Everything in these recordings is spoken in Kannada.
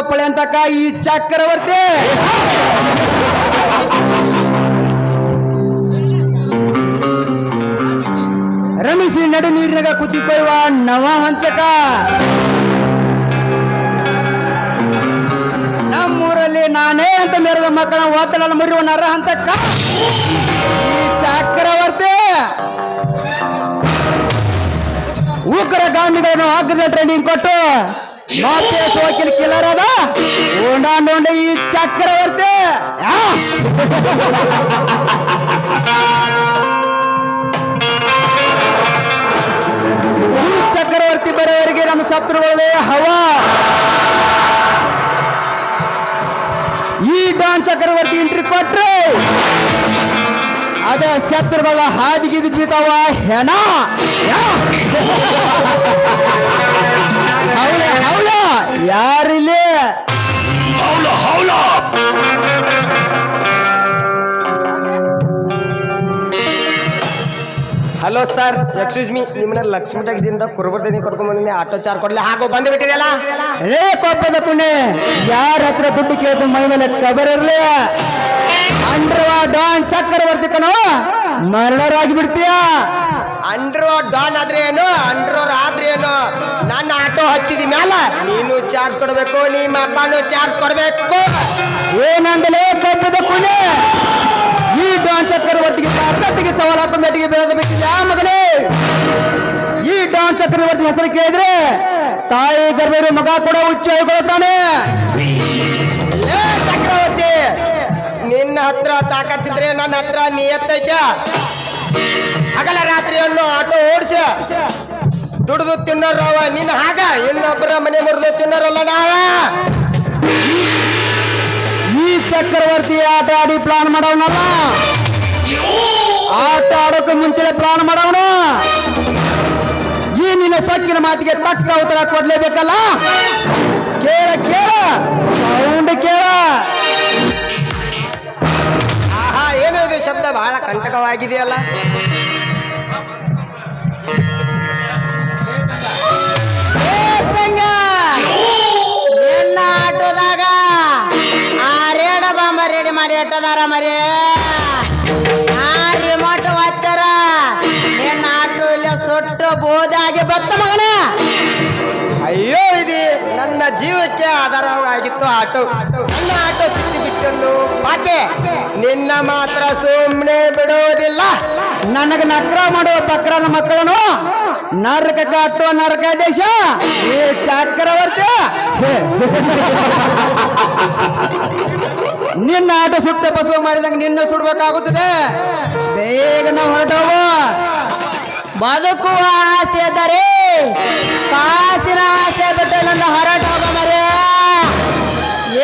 ಪ್ರಪಂಚ ಅಂತಕ್ಕ ಈ ಚಕ್ರವರ್ತಿ. ರಮಿಸಿ ನಡು ನೀರಿನಾಗ ಕುತ್ತಿಕೊಳ್ಳುವ ನವ ಹಂಚಕ ನಮ್ಮೂರಲ್ಲಿ ನಾನೇ ಅಂತ ಮೇರದ ಮಕ್ಕಳ ಒತ್ತಡ ಮುರಿಯುವ ನರ ಹಂತಕ್ಕ ಈ ಚಕ್ರವರ್ತಿ. ಉಗ್ರ ಗಾಮಿಗಳನ್ನು ಆಗ್ರದ ಟ್ರೈನಿಂಗ್ ಕೊಟ್ಟು ವಕೀಲ್ ಕಿಲ್ಲರ್ ಅದ. ಉಂಡಾಂಡ ಈ ಚಕ್ರವರ್ತಿ? ಈ ಚಕ್ರವರ್ತಿ ಬರೆಯವರಿಗೆ ನಮ್ಮ ಶತ್ರುಗಳೇ ಹವಾ. ಈ ಡಾನ್ ಚಕ್ರವರ್ತಿ ಎಂಟ್ರಿ ಕೊಟ್ರೆ. ಅದ ಶತ್ರುಗಳ ಹಾದಿಗಿದ್ ಬೀತಾವ ಹೆಣ. ಯಾರಿಲ್ಲಿ? ಹಲೋ ಸರ್ ಎಕ್ಸ್ಕ್ಯೂಸ್ ಮೀ ನಿಮ್ಮನ್ನ ಲಕ್ಷ್ಮಿ ಟ್ಯಾಕ್ಸಿಯಿಂದ ಕುರುಬರ್ದಿನ ಕರ್ಕೊಂಡ್ ಬಂದಿದ್ದೆ ಆಟೋ ಚಾರ್ ಕೊಡ್ಲಿ ಹಾಗೋ ಬಂದು ಬಿಟ್ಟಿದೆಯಲ್ಲ? ರೇ ಕೊಪ್ಪದ ಪುಣೆ ಯಾರ ಹತ್ರ ದುಡ್ಡು ಕೇಳಿದ್ರು ಮೈ ಮೇಲೆ ಕಬರ್ ಇರ್ಲಿ? ಅಂಡ್ರವಾ ಡಾನ್ ಚಕ್ರವರ್ತಿ ಕಣವ ಮರಣರಾಗಿ ಬಿಡ್ತೀಯ ಅಂಡ್ರೋ ಡಾನ್ ಆದ್ರೆ ಏನು? ಅಂಡ್ರೋರ್ ಆದ್ರೆ ಏನು? ನನ್ನ ಆಟೋ ಹತ್ತಿದ ಮ್ಯಾಲ ನೀನು ಚಾರ್ಜ್ ಕೊಡ್ಬೇಕು ನಿಮ್ಮ ಅಪ್ಪನು ಚಾರ್ಜ್ ಕೊಡ್ಬೇಕು. ಏನಂದಲೇ ಕೊಪ್ಪದ ಕುಣೆ ಈ ಡಾನ್ ಚಕ್ರವರ್ತಿಗೆ ತಾಕತ್ತಿಗೆ ಸವಾಲ್ ಹಾಕೋ ಮೆಟ್ಟಿಗೆ ಬೆಳೆದ ಯಾ ಮಗನೇ ಈ ಡಾನ್ ಚಕ್ರವರ್ತಿ ಹೆಸರು ಕೇಳಿದ್ರೆ ತಾಯಿ ಗರ್ಭರು ಮಗ ಕೂಡ ಹುಚ್ಚ ಚಕ್ರವರ್ತಿ ನಿನ್ನ ಹತ್ರ ತಾಕತ್ತಿದ್ರೆ ನನ್ನ ಹತ್ರ ನಿಯತ್ತೈತ. ಹಗಲ ರಾತ್ರಿಯನ್ನು ಆಟೋ ಓಡಿಸ. ದುಡಿದು ತಿನ್ನೋರವ ನಿನ್ನ ಹಾಗ? ಇನ್ನೊಬ್ಬರ ಮನೆ ಮುರಿದು ತಿನ್ನರಲ್ಲ ನಾವ? ಈ ಚಕ್ರವರ್ತಿ ಆಟ ಆಡಿ ಪ್ಲಾನ್ ಮಾಡವನಲ್ಲ? ಆಟ ಆಡೋಕೆ ಮುಂಚೆ ಪ್ಲಾನ್ ಮಾಡವನ? ಈ ನಿನ್ನ ಸೊಕ್ಕಿನ ಮಾತಿಗೆ ತಕ್ಕ ಉತ್ತರ ಕೊಡ್ಲೇಬೇಕಲ್ಲ? ಕೇಳ ಕೇಳ. ಸೌಂಡ್ ಕೇಳ. ಆಹಾ ಏನು ಇದು ಶಬ್ದ? ಬಹಳ ಕಂಟಕವಾಗಿದೆಯಲ್ಲ. ಮರಿ. ಆ ರಿಮೋಟ್ ಒತ್ತಾರ ಏನ್ ಆಟೋ ಇಲ್ಲ ಸುಟ್ಟು ಬೋದಾಗಿ ಬತ್ತ ಮಗನ. ಅಯ್ಯೋ ಇದು ನನ್ನ ಜೀವಕ್ಕೆ ಆಧಾರವಾಗಿತ್ತು ಆಟೋ. ನನ್ನ ಆಟೋ ಸಿಕ್ಕಿ ಬಿಟ್ಟನ್ನು ಪಾಪೆ. ನಿನ್ನ ಮಾತ್ರ ಸುಮ್ಮನೆ ಬಿಡೋದಿಲ್ಲ. ನನಗೆ ನಕ್ರ ಮಾಡುವ ಬಕ್ರನ ಮಕ್ಕಳನು ನರಕ ಕಟ್ಟುವ ನರಕ ದೇಶ. ಈ ಚಕ್ರವರ್ತಿ. ನಿನ್ನ ಆಟ ಸುಟ್ಟ ಬಸವ ಮಾಡಿದಂಗೆ ನಿನ್ನ ಸುಡ್ಬೇಕಾಗುತ್ತದೆ. ಬೇಗ ನಾವು ಹೊರಟವು ಬದುಕುವ ಆಸೆ ಇದ್ದಾರೆ ಕಾಸಿನ ಆಸೆ ಬಿಟ್ಟು ನನ್ನ ಹೊರಟ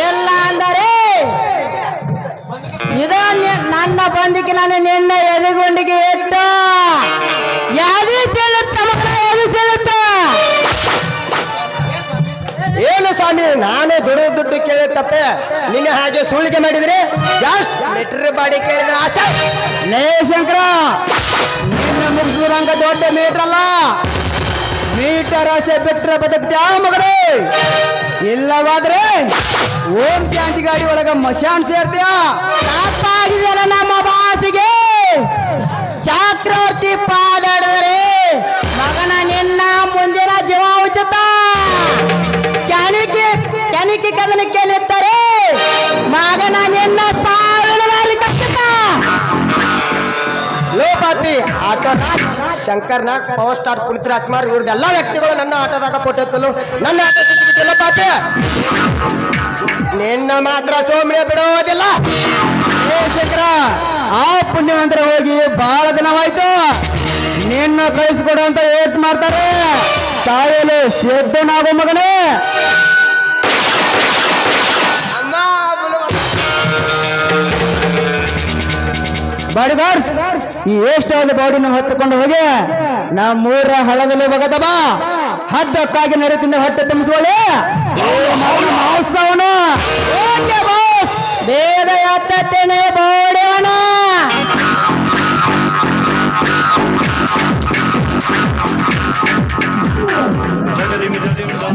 ಇಲ್ಲ ಅಂದರೆ ಇದ ನನ್ನ ಬಂದಿಗೆ ನಾನು ನಿನ್ನ ಎದುಗೊಂಡಿಗೆ ಎತ್ತ. ಯಾವ್ದು ಚೆಲ್ಲುತ್ತ ಯಾವ್ದು ಸೀಳುತ್ತ ಏನು ಸ್ವಾಮಿ, ನಾನು ಕೇಳಿದ ತಪ್ಪೆ. ನಿನ್ನೆ ಹಾಗೆ ಸುಳ್ಳಿಗೆ ಮಾಡಿದ್ರೆ? ಜಾಸ್ಟ್ ಮೆಟ್ರಿ ಬಾಡಿ ಕೇಳಿದ್ರೆ ಅಷ್ಟೇ. ನೇ ಶಂಕರ ನಿನ್ನ ಮುಗಿಸುವಂಗ ದೊಡ್ಡ ಮೀಟರ್ ಅಲ್ಲ. ಮೀಟರ್ ಆಸೆ ಬಿಟ್ರೆ ಬದುಕ್ತ್ಯಾ ಮಗನೇ ಇಲ್ಲವಾದ್ರೆ ಓಂ ಶಾಂತಿ ಗಾಡಿ ಒಳಗ ಮಶಾನ್ ಸೇರ್ತೀಯ? ನಮ್ಮ ಬಾಸಿಗೆ. ಚಕ್ರವರ್ತಿ ಪಾದಾಡಿದರೆ ಆಟೋ ನಾಗ್ ಪವರ್ ಸ್ಟಾರ್ ಪುನೀತ್ ರಾಜ್ಕುಮಾರ್ ಇವ್ರದ್ದೆಲ್ಲ ವ್ಯಕ್ತಿಗಳು ನನ್ನ ಆಟದಾಗ ಕೊಟ್ಟಿತ್ತಲು ನನ್ನ ಆಟ ಸಿಕ್ಕಿಬಿಟ್ಟಿಲ್ಲ ಪಾಪೆ ನಿನ್ನ ಮಾತ್ರ ಸೋಮ್ಯ ಬಿಡೋದಿಲ್ಲ. ಶಂಕರ, ಆ ಪುಣ್ಯವಂತರ ಹೋಗಿ ಬಹಳ ದಿನವಾಯ್ತು ನಿನ್ನ ಕಳಿಸ್ಕೊಡು ಅಂತ ವೇಟ್ ಮಾಡ್ತಾರೆ. ಸಾಯಲು ಸಿದ್ಧನಾಗೋ ಮಗನೇ. ಬಾಡಿಗಾರ್ಡ್ಸ್ ಈ ಎಷ್ಟಾದ ಬಾಡಿನ ಹೊತ್ತುಕೊಂಡು ಹೋಗಿ? ನಮ್ಮೂರ ಹಳದಲ್ಲಿ ಬಾ. ಹದ್ದಕ್ಕಾಗಿ ನೆರೆತಿಂದ ಹೊಟ್ಟೆ ಮಾಂಸವನು. ಬೇಗ ಎತ್ತತ್ತೇನೆ ಬೋಡೆವನ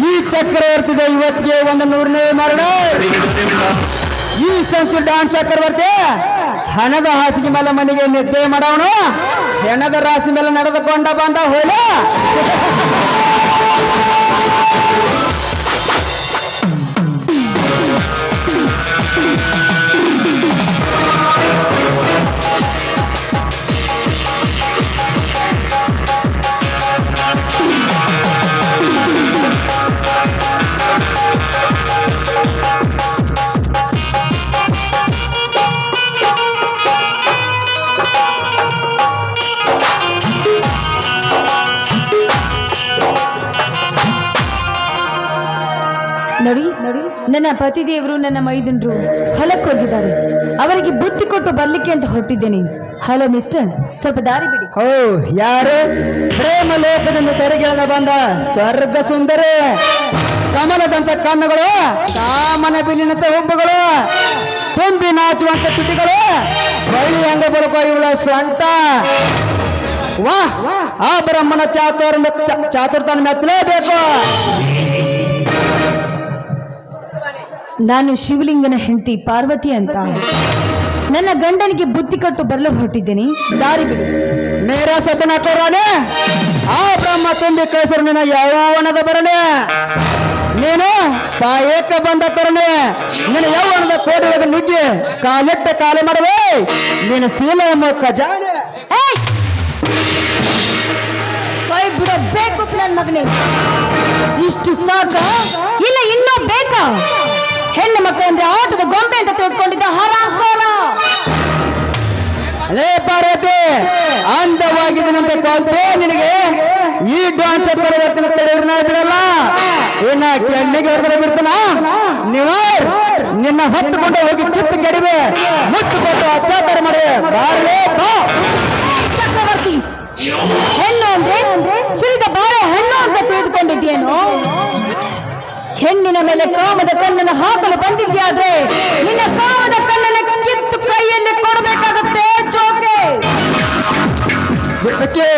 ಈ ಚಕ್ರವರ್ತಿದ ಇವತ್ತಿಗೆ ಒಂದು ನೂರನೇ ಮರಣ. ಈ ಸಂಚು ಡಾನ್ ಚಕ್ರವರ್ತಿ. ಹಣದ ಹಾಸಿಗೆ ಮೇಲೆ ಮನೆಗೆ ನಿದ್ದೆ ಮಾಡವನು ಹೆಣದ ರಾಶಿ ಮೇಲೆ ನಡೆದುಕೊಂಡ ಬಂದ ಹೋಲ. ನನ್ನ ಪತಿದೇವರು ನನ್ನ ಮೈದುನರು ಹೊಲಕ್ಕೆ ಹೋಗಿದ್ದಾರೆ. ಅವರಿಗೆ ಬುತ್ತಿ ಕೊಟ್ಟು ಬರ್ಲಿಕ್ಕೆ ಅಂತ ಹೊರಟಿದ್ದೇನೆ. ಹಲೋ ಮಿಸ್ಟರ್ ಸ್ವಲ್ಪ ದಾರಿ ಬಿಡಿ. ಓ ಯಾರು? ಪ್ರೇಮ ಲೋಕದಿಂದ ತೆರೆಗೆಳೆದ ಬಂದ ಸ್ವರ್ಗ ಸುಂದರ. ಕಮಲದಂತ ಕಣ್ಣುಗಳು, ಕಾಮನ ಬಿಲ್ಲಿನಂತ ಹುಬ್ಬುಗಳು, ತುಂಬಿ ನಾಚುವಂತ ತುಟಿಗಳು, ಬಳ್ಳಿ ಹಂಗ ಬರುಕೋ ಇವಳ ಸ್ವಂಟ. ವಾ ಆ ಬ್ರಹ್ಮನ ಚಾತುರ್ ಚಾತುರ್ತಾನ ಮೆಚ್ಚಲೇಬೇಕು. ನಾನು ಶಿವಲಿಂಗನ ಹೆಂಡತಿ ಪಾರ್ವತಿ ಅಂತ. ನನ್ನ ಗಂಡನಿಗೆ ಬುದ್ಧಿ ಕಟ್ಟು ಬರಲು ಹೊರಟಿದ್ದೀನಿ. ದಾರಿ ಬಿಡು. ಮೇರ ಸತನ ಕೊರಾನೆ ಆ ಬ್ರಹ್ಮ ತುಂಬಿ ಕಳಿಸರು ನಿನ್ನ ಯೌವನದ ಬರಣೆ ನೀನು ಪಾಯಕ ಬಂದ ತರಣೆ ನಿನ್ನ ಯೌವನದ ಕೋಟೆಯೊಳಗೆ ನುಗ್ಗಿ ಕಾಲೆಟ್ಟ ಕಾಲೆ ಮಾಡುವೆ? ನೀನು ಶೀಲ ಎಂಬ ಖಜಾನೆ! ಕೈ ಬಿಡಬೇಕು ನನ್ನ ಮಗನೇ. ಇಷ್ಟು ಸಾಕ? ಇಲ್ಲ ಇನ್ನೂ ಬೇಕಾ? ಹೆಣ್ಣು ಮಕ್ಕಳಂದ್ರೆ ಆಟದ ಗೊಂಬೆ ಅಂತ ತೆಗೆದುಕೊಂಡಿದ್ದ ಹರಾಕೋರ. ಲೇ ಪಾರ್ವತಿ ಅಂದವಾಗಿದ್ದಂತೆ ಕಾಲ್ಪೆ ನಿನಗೆ ಈ ಡಾನ್ಸ್ ಪರಿವರ್ತನೆ ತಡೆಯವ್ರನ್ನ ಬಿಡಲ್ಲ. ಇನ್ನ ಕೆಣ್ಣಿಗೆ ಹೊಡೆದ್ರೆ ಬಿಡ್ತಾನ? ನೀವು ನಿನ್ನ ಹೊತ್ತುಕೊಂಡು ಹೋಗಿ ಚಿತ್ತ ಕೆಡಿವೆ ಮುಚ್ಚಿಕೊಂಡು ಕೊಟ್ಟು ಮಾಡಿ ಬಾರಲೇ ಬಾ. ಚಕ್ರವರ್ತಿ ಹೆಣ್ಣು ಅಂದ್ರೆ ಸುರಿದ ಬಾಳೆ ಹೆಣ್ಣು ಅಂತ ತಿಳಿದುಕೊಂಡಿದ್ಯೇನು ಹೆಣ್ಣಿನ ಮೇಲೆ ಕಾಮದ ಕಣ್ಣನ್ನು ಹಾಕಲು ಬಂದಿದ್ಯಾದ್ರೆ ನಿನ್ನ ಕಾಮದ ಕಣ್ಣನ್ನು ಕಿತ್ತು ಕೈಯಲ್ಲಿ ಕೊಡಬೇಕಾಗುತ್ತೆ ಬಿಟ್ಟಕ್ಕೆ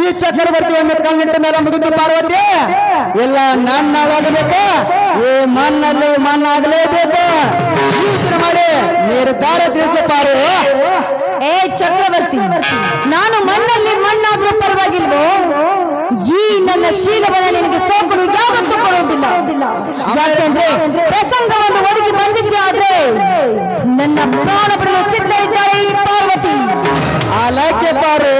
ಈ ಚಕ್ರವರ್ತಿಯನ್ನು ಕಣ್ಣಿಟ್ಟ ಮೇಲೆ ಮುಗಿದು ಪಾರ್ವತಿ. ಎಲ್ಲ ನನ್ನಾಳಾಗಬೇಕು ಈ ಮಣ್ಣಲ್ಲಿ ಮಣ್ಣಾಗಲೇಬೇಕು. ಯೋಚನೆ ಮಾಡಿ ನಿರ್ಧಾರ ತಿಳಿಸಿ ಪಾರು. ಏ, ಚಕ್ರವರ್ತಿ, ನಾನು ಮಣ್ಣಲ್ಲಿ ಮಣ್ಣಾದ್ರೂ ಪರವಾಗಿಲ್ವೋ? ಈ ನನ್ನ ಶೀಲವನ್ನ ನಿನಗೆ ಸೋಕಲು ಯಾವತ್ತೂ ಕೊಡುವುದಿಲ್ಲ. ಯಾಕೆಂದ್ರೆ ಪ್ರಸಂಗವನ್ನು ಒದಗಿ ಬಂದಿದ್ದೆ ಆದ್ರೆ ನನ್ನ ಪ್ರಾಣ ಬಿಡಲು ಸಿದ್ಧರಿದ್ದಾರೆ ಈ ಪಾರ್ವತಿ. ಅಲಕ್ಕೆ ಪಾರು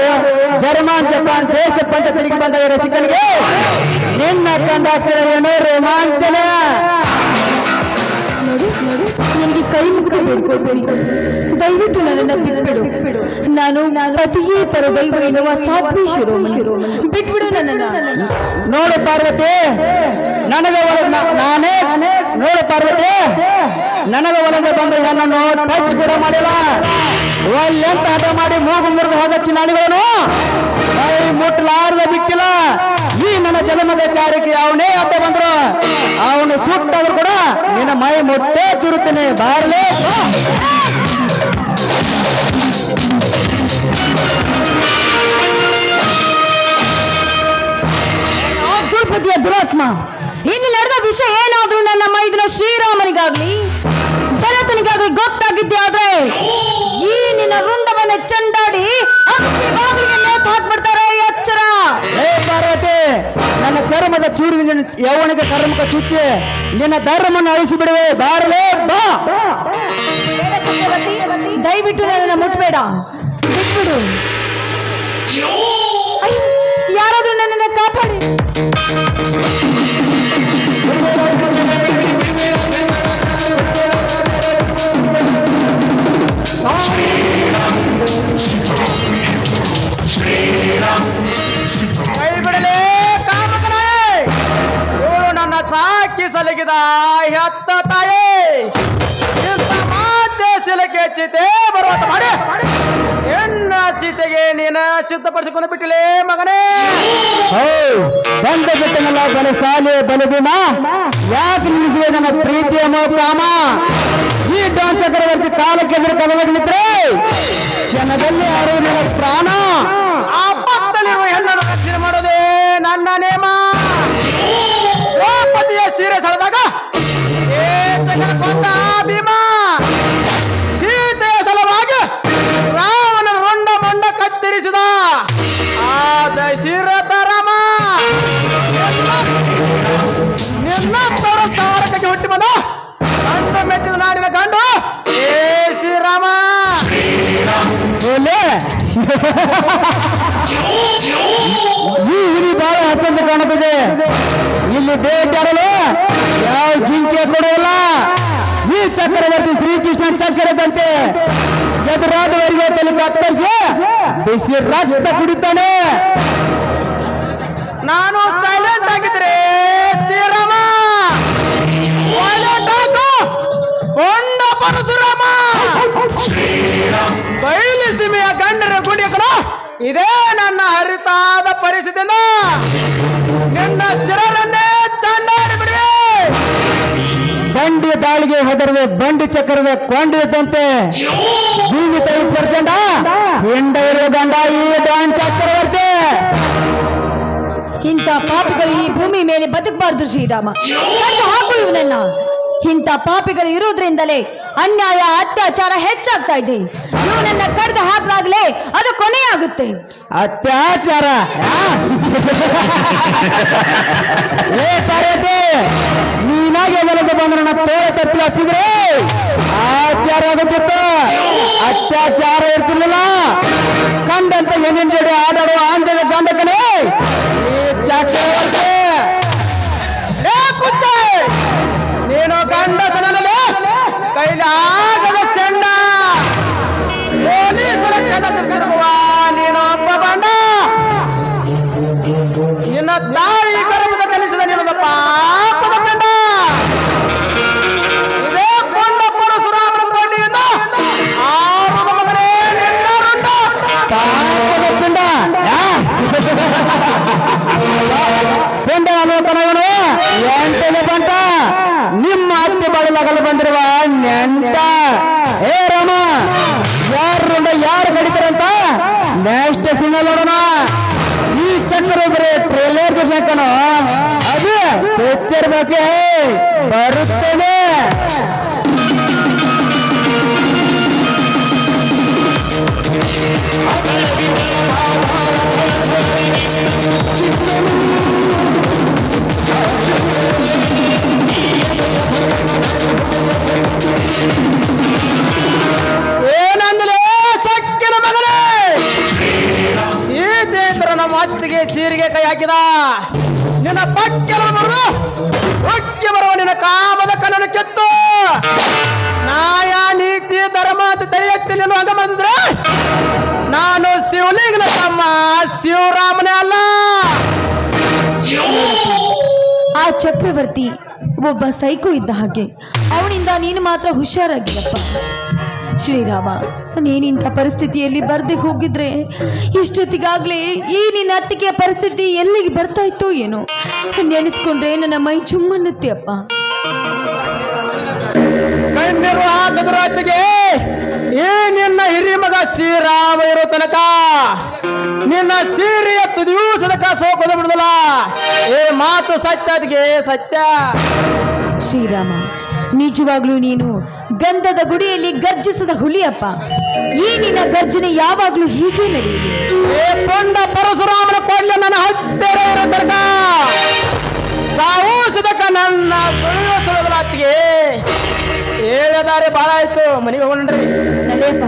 ಜರ್ಮನ್, ಜಪಾನ್, ದೇಶ ಪಂಚ ತಿರುಗಿ ಬಂದ ರಸಿಕನಿಗೆ ನಿನ್ನ ಏನೋ ರೋಮಾಂಚನ. ನೋಡು ನನಗೆ ಕೈ ಮುಗಿದು ಬೇಡ್ಕೊಳ್ಬೇಡಿ. ದಯವಿಟ್ಟು ನನ್ನ ಬಿಟ್ಬಿಡು. ನಾನು ಪತಿಯೇ ಪರ ದೈವ ಎನ್ನುವ ಸಾಧ್ವಿ ಶಿರೋಮಣಿ. ಬಿಟ್ಬಿಡು ನನ್ನ ನೋಡು ಪಾರ್ವತಿ, ನನಗೆ ನಾನೇ ನೋಡು ಪಾರ್ವತಿ, ನನಗೆ ಒಳಗೆ ಬಂದ ನನ್ನನ್ನು ಟಚ್ ಕೂಡ ಮಾಡಿಲ್ಲ. ಒಲ್ಲೆಂತ ಹಠ ಮಾಡಿ ಮೂಗು ಮುರಿದು ಹೋದ ಚಿನ್ನಾಣಿಗಳನ್ನು. ಕೈ ಮುಟ್ಟಲಾರದ ಬಿಟ್ಟಿಲ್ಲ. ಈ ನನ್ನ ಜನ್ಮದ ಕಾರ್ಯಕ್ಕೆ ಅವನೇ ಹಬ್ಬ ಬಂದ್ರು. ಅವನು ಸುಟ್ಟಾದ್ರು ಕೂಡ ನಿನ್ನ ಮೈ ಮೊಟ್ಟೆ ತುರುತ್ತೇನೆ ಬಾರ್ಲೆ. ತಿರುಪತಿಯ ದುರಾತ್ಮ, ಇಲ್ಲಿ ನಡೆದ ವಿಷಯ ಏನಾದ್ರೂ ನನ್ನ ಮೈದಿನ ಶ್ರೀರಾಮನಿಗಾಗ್ಲಿ, ಭರತನಿಗಾಗ್ಲಿ ಗೊತ್ತಾಗಿದ್ದೆ ಆದ್ರೆ ಈ ನಿನ್ನ ರುಂಡವನ್ನ ಚಂದಾಡಿ ಅಕ್ಕಿ ಬಾಗಿಲಿಗೆ ನೇತು ನನ್ನ ಚರ್ಮದ ಚೂರು ನಿನ್ನ ಯೌವನಿಗೆ ಕರ್ಮಕ ಚುಚ್ಚಿ, ನಿನ್ನ ಧರ್ಮವನ್ನು ಅಳಿಸಿ ಬಿಡುವೆ. ಬಾರಲೇ, ಬಾ. ದಯವಿಟ್ಟು ನನ್ನನ್ನು ಮುಟ್ಬೇಡ. ಬಿಟ್ಬಿಡು. ಯಾರಾದ್ರೂ ನನ್ನನ್ನು ಕಾಪಾಡಿ. ಸಾಕಿ ಸಲಗಿದ ಹೆತ್ತ ತಾಯಿ. ಇಂಥ ಮಾತೆ ಸಿಲಕ್ಕೆ ಚಿತೆ ಬರುವಂತ ಮಾಡಿ ಹೆಣ್ಣ ಸೀತೆಗೆ ನೀನ ಸಿದ್ಧಪಡಿಸಿಕೊಂಡು ಬಿಟ್ಟಿಲೇ ಮಗನೇ. ಬಂದ ಬಿಟ್ಟನಲ್ಲ ಬಲೆ ಸಾಲೆ ಬಲೆ ಭೀಮ. ಯಾಕೆ ನಿಲ್ಲಿಸಿದೆ ನನ್ನ ಪ್ರೀತಿಯ ಮೋ ಕಾಮ ಈ ಡಾನ್ ಚಕ್ರವರ್ತಿ ಕಾಲಕ್ಕೆ ಎದುರು ಕದವಾಗಿ ನಿಂತ್ರೆ ಕ್ಷಣದಲ್ಲಿ ಯಾರು ನನ್ನ ಪ್ರಾಣ. ಬೇಟಾಡಲು ಯಾವ ಜಿಂಕೆ ಕೊಡುವಲ್ಲ ಈ ಚಕ್ರವರ್ತಿ ಶ್ರೀಕೃಷ್ಣ ಚಕ್ರದಂತೆ ಎದುರಾದವರಿಗೆ ತಲೆ ಕತ್ತರಿಸಿ ಬಿಸಿ ರಕ್ತ ಕುಡಿತಾನೆ. ನಾನು ಸೈಲೆಂಟ್ ಆಗಿದ್ರೆ ಶ್ರೀರಾಮ ಕೊಂಡ ಪರಶುರಾಮ. ಬಯಲು ಸೀಮೆಯ ಗಂಡರ ಗುಡಿಗಳು ಇದೇ ನನ್ನ ಹರಿತಾದ ಪರಿಸ್ಥಿತಿನ. ನಿನ್ನ ಶಿರರನ್ನೇ ದಂಡಿ ದಾಳಿಗೆ ಹೆದರದೆ, ಬಂಡಿ ಚಕ್ರದ ಕೊಂಡಿದ್ದಂತೆ ಭೂಮಿ ತೈ ಪ್ರಚಂಡ ಹಿಂಡವಿರುವ ಗಂಡ ಈ ಡಾನ್ ಚಕ್ರವರ್ತಿ ಇಂಥ ಪಾಪಿಗಳು ಈ ಭೂಮಿ ಮೇಲೆ ಬದುಕಬಾರದು ಶ್ರೀರಾಮ. ಹಾಕು ಇವನನ್ನ. ಇಂಥ ಪಾಪಿಗಳು ಇರುವುದರಿಂದಲೇ ಅನ್ಯಾಯ ಅತ್ಯಾಚಾರ ಹೆಚ್ಚಾಗ್ತಾ ಇದೆ. ಇವನನ್ನ ಕಡ್ದು ಹಾಕಲಾಗಲೇ ಅದು ಕೊನೆಯಾಗುತ್ತೆ. ಅತ್ಯಾಚಾರ ನೀನಾಗೆ ಬೆಳೆದು ಬಂದ್ರೆ ನನ್ನ ತೋಳ ತಪ್ಪಿ ಹಾಕಿದ್ರೆ ಆಚಾರ ಆಗುತ್ತಿತ್ತು ಅತ್ಯಾಚಾರ ಇರ್ತಿರ್ಲಿಲ್ಲ. ಕಂಡಂತ ಹೆಣ್ಣಿನ ಜೋಡಿ ಆಡಾಡುವ ಆಂಜಲ ಗಂಡ ಕಣೆ. ಈ ಚಕ್ರವರ್ತಿ ನೀನು ಗಂಡಸನಲ್ಲಿ ನೆಂಟ ಏ ರಾಮ ಯಾರು ಯಾರು ಕಡಿತಾರಂತ? ನೆಕ್ಸ್ಟ್ ಸಿಂಗಲ್ ನೋಡೋಣ. ಈ ಚಕ್ರ ಬರೀ ಟ್ರೇಲರ್ ಜೋಶಕನು ಅದು ಪಿಕ್ಚರ್ ಬಗ್ಗೆ ಬರುತ್ತದೆ. ಚಕ್ರವರ್ತಿ ಒಬ್ಬ ಸೈಕೋ ಇದ್ದ ಹಾಗೆ. ಅವನಿಂದ ನೀನು ಮಾತ್ರ ಹುಷಾರಾಗಿದ್ದಪ್ಪ ಶ್ರೀರಾಮ, ನೀನಿಂಥ ಪರಿಸ್ಥಿತಿಯಲ್ಲಿ ಬರ್ದೇ ಹೋಗಿದ್ರೆ ಇಷ್ಟೊತ್ತಿಗಾಗಲೇ ಈ ನಿನ್ನ ಅತ್ತಿಗೆಯ ಪರಿಸ್ಥಿತಿ ಎಲ್ಲಿಗೆ ಬರ್ತಾ ಇತ್ತು ಏನೋ. ನೆನೆಸ್ಕೊಂಡ್ರೆ ನನ್ನ ಮೈ ಚುಮ್ಮನ್ನುತ್ತೆ ಅಪ್ಪ. ನಿನ್ನ ಹಿರಿಯ ಮಗ ಶ್ರೀರಾಮ ಇರೋ ತನಕ, ನಿನ್ನ ಸೀರೆಯ ತುದಿಯೂ ಸದಕ ಸೋಕದ ಬಿಡುದಲ್ಲ. ಮಾತು ಸತ್ಯ ಅದಿಗೆ ಸತ್ಯ. ಶ್ರೀರಾಮ ನಿಜವಾಗ್ಲೂ ನೀನು ಗಂಧದ ಗುಡಿಯಲ್ಲಿ ಗರ್ಜಿಸದ ಹುಲಿಯಪ್ಪ. ಈ ನಿನ್ನ ಗರ್ಜನೆ ಯಾವಾಗ್ಲೂ ಹೀಗೆ ನಡೆಯಲಿ ಏ ಕೊಂಡ ಪರಶುರಾಮನ ಕೊಳ್ಳ ನನ್ನ ಹತ್ತಿರ ಇರೋ ತನಕ ಸಾವು ಸದಕ ನನ್ನ ಸುಳಿಯುವ ಸುಳಿದ್ರ ಅತ್ತಿಗೆ ಹೇಳದಾರೆ ಬಹಳ ಆಯ್ತು ಮನೆಗೆ ಹೋಗ್ರಿ ನಡೆಯಪ್ಪ